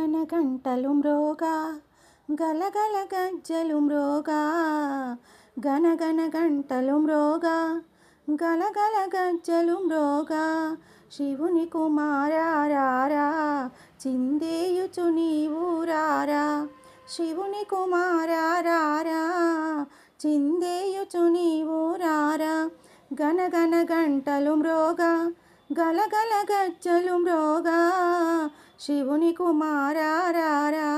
గగన గంటలు మ్రోగా గలగల గజ్జలు మ్రోగా గనగన గంటలు మ్రోగా గలగల గజ్జలు మ్రోగా శివుని కుమారారా చిందేయుచు నీవురారా శివుని కుమారారా చిందేయుచు నీవురారా గనగన గంటలు మ్రోగా గలగల గజ్జలు మ్రోగా శివుని కుమారారా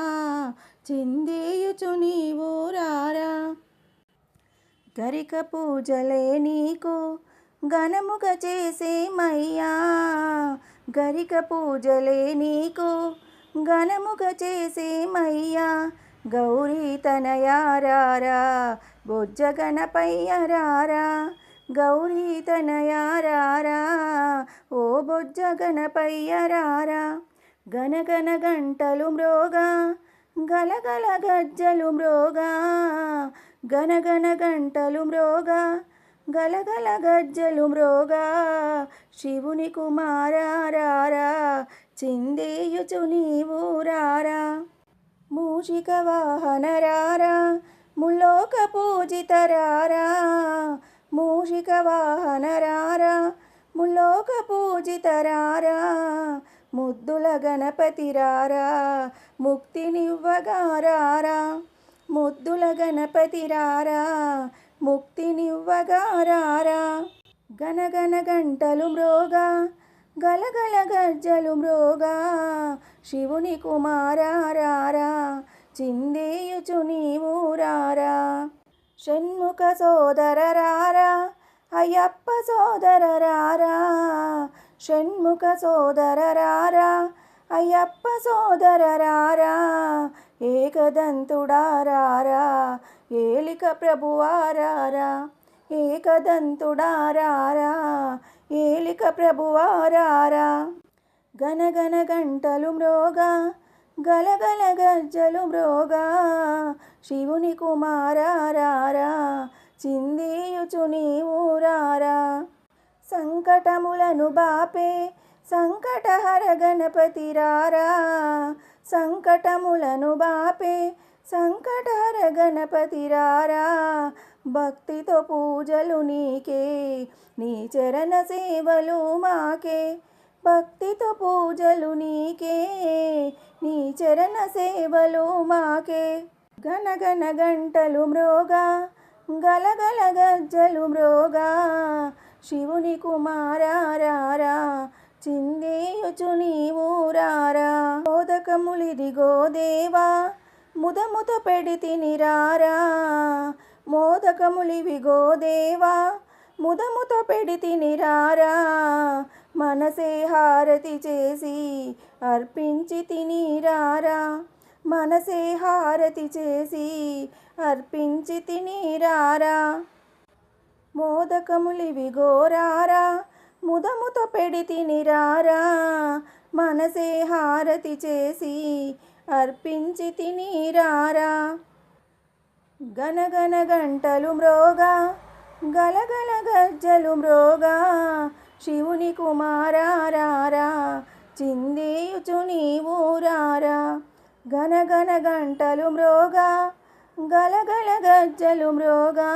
చిందేయుచు నీవు రారా గరిక పూజలే నీకు ఘనముగా చేసేమయ్యా గరిక పూజలే నీకు ఘనముగా చేసేమయ్యా గౌరీ తనయారారా బొజ్జ గణపయ్యరారా. గౌరీ తనయారారా ఓ బొజ్జ గణపయ్యరారా. గనగన గంటలు మ్రోగా గలగల గజ్జలు మ్రోగా గనగన గంటలు మ్రోగా గలగల గజ్జలు మ్రోగా శివుని కుమారారారా చిందేయుచు నీవు రారా. మూషిక వాహనరారా ముల్లోక పూజితరారా మూషిక వాహనరారా ముల్లోక పూజితరారా ముద్దుల గణపతి రారా ముక్తినివ్వగారారా ముద్దుల గణపతి రారా ముక్తినివ్వగారారా గనగన గంటలు మ్రోగా గలగల గజ్జలు మ్రోగా. శివుని కుమారారా చిందేయుచు నీవు రారా. షణ్ముఖ సోదర రారా అయ్యప్ప సోదరరారా షణ్ముఖ సోదరరారా అయ్యప్ప సోదరరారా ఏకదంతుడారారా ఏలిక ప్రభువారారా ఏకదంతుడారారా ఏలిక ప్రభువారారా. గనగన గంటలు మ్రోగా గలగల గజ్జలు మ్రోగా శివుని కుమారారారా చిందేయుచు నీవు సంకటములను బాపే సంకటహర గణపతి రారా. సంకటములను బాపే సంకటహర గణపతి రారా. భక్తితో పూజలు నీకే నీ చరణ సేవలు మాకే. భక్తితో పూజలు నీకే నీ చరణ సేవలు మాకే. గనగన గంటలు మ్రోగా గలగల గజ్జలు మ్రోగా శివుని కుమారారా చిందేయుచు నీవు రారా. మోదకములిదిగో దేవా ముదముత పెడి తినిరారా మోదకములివిగో దేవా ముదముతో పెడి తినిరారా మనసే హారతి చేసి అర్పించి తినిరారా మనసే హారతి చేసి అర్పించి తినిరారా రారా మోదకములివిగో రారా ముదముతో పెడితిని మనసే హారతి చేసి అర్పించి తినిరారా. గనగన గంటలు మ్రోగా గలగల గజ్జలు మ్రోగా శివుని కుమారారా చిందేయుచు నీవు రారా. గనగన గంటలు మ్రోగా గలగల గజ్జలు మ్రోగా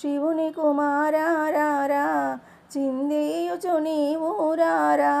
శివుని కుమారారా చిందేయుచు నీవు రారా.